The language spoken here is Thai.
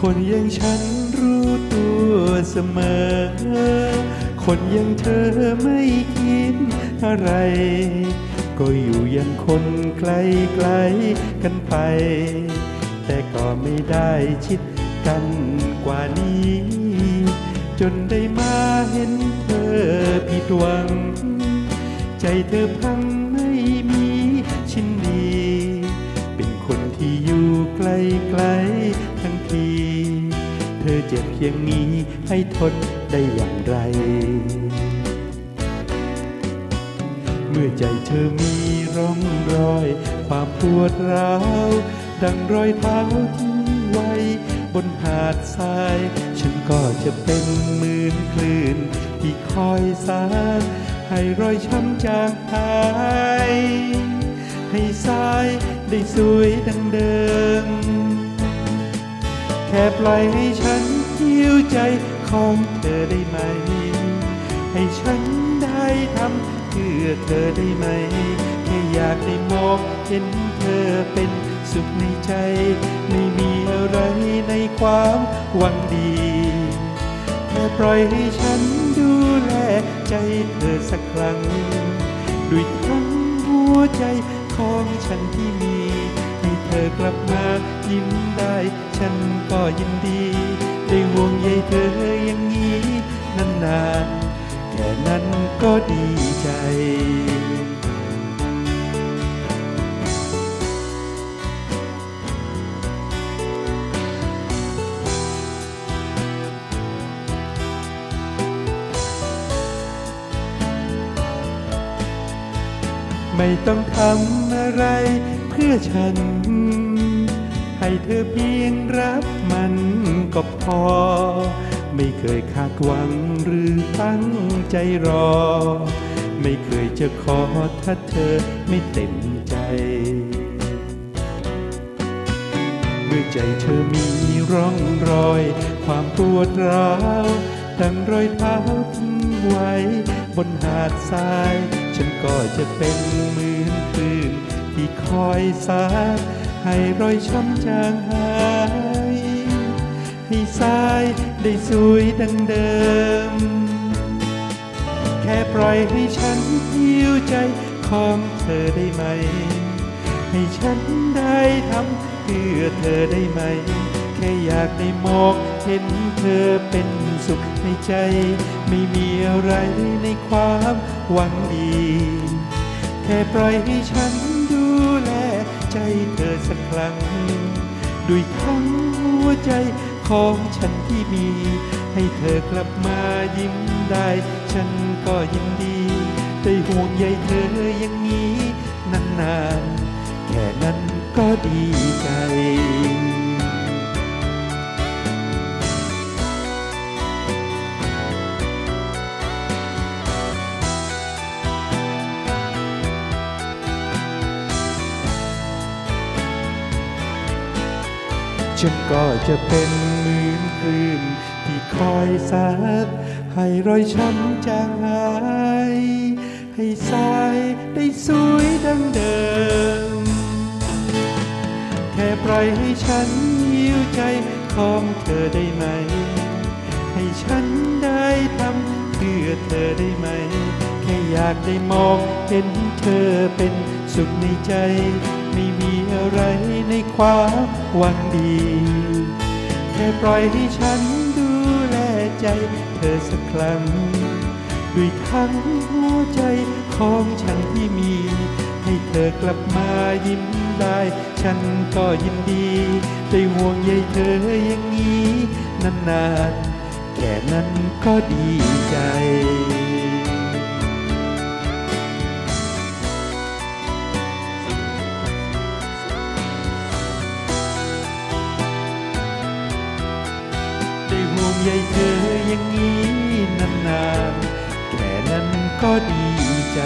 คนอย่างฉันรู้ตัวเสมอ คนอย่างเธอไม่คิดอะไร ก็อยู่อยังคนไกลไกลกันไป แต่ก็ไม่ได้ชิดกันกว่านี้ จนได้มาเห็นเธอผิดหวัง ใจเธอพังไม่มีชิ้นดี เป็นคนที่อยู่ไกลไกล เจ็บเพียงนี้ให้ทนได้อย่างไร เมื่อใจเธอมีร่องรอย ความปวดร้าว ดังรอยเท้าทิ้งไว้ บนหาดทราย ฉันก็จะเป็นหมื่นคลื่น ที่คอยสานให้รอยช้ำจางหายให้สายได้สวยดังเดิม แค่ปล่อยให้ฉัน ใจของเธอได้ไหม ให้ฉันได้ทำเพื่อเธอได้ไหม แค่อยากได้มองเห็นเธอเป็นสุขในใจ ไม่มีอะไรในความหวังดีแค่ปล่อยให้ฉันดูแลใจเธอสักครั้ง ด้วยทั้งหัวใจของฉันที่มี ให้เธอกลับมายิ้มได้ ฉันก็ยินดี เธออย่างนี้นานๆแค่นั้นก็ดีใจไม่ต้องทำอะไรเพื่อฉัน ให้เธอเพียงรับมันก็พอ ไม่เคยคาดหวังหรือตั้งใจรอ ไม่เคยจะขอถ้าเธอไม่เต็มใจ เมื่อใจเธอมีร่องรอย ความปวดร้าวดังรอยเท้าทิ้งไว้บนหาดทราย ฉันก็จะเป็นเหมือนคลื่นที่คอยสาด ให้รอยช้ำจางหาย ให้สายได้สวยดังเดิม แค่ปล่อยให้ฉันหิวใจของเธอได้ไหม ให้ฉันได้ทำเพื่อเธอได้ไหม แค่อยากได้มองเห็นเธอเป็นสุขในใจ ไม่มีอะไรในความหวังดี แค่ปล่อยให้ฉันดูแล ใจเธอสักครั้ง ด้วยทั้งหัวใจของฉันที่มี ให้เธอกลับมายิ้มได้ ฉันก็ยินดีได้ห่วงใยเธออย่างนี้นานๆแค่นั้นก็ดีใจ ฉันก็จะเป็นเหมือนคลื่นที่คอยซัดให้รอยช้ำจางหายให้สายได้สวยดังเดิม แค่ปล่อยให้ฉันหิวใจของเธอได้ไหม ให้ฉันได้ทำเพื่อเธอได้ไหม แค่อยากได้มองเห็นเธอเป็นสุขในใจ ไม่มีอะไรในความหวังดี แค่ปล่อยให้ฉันดูแลใจเธอสักครั้ง ด้วยทั้งหัวใจของฉันที่มี ให้เธอกลับมายิ้มได้ ฉันก็ยินดี ได้ห่วงใยเธออย่างนี้ นานๆแค่นั้นก็ดีใจ ได้ห่วงใจเธออย่างนี้นานๆแค่นั้นก็ดีใจ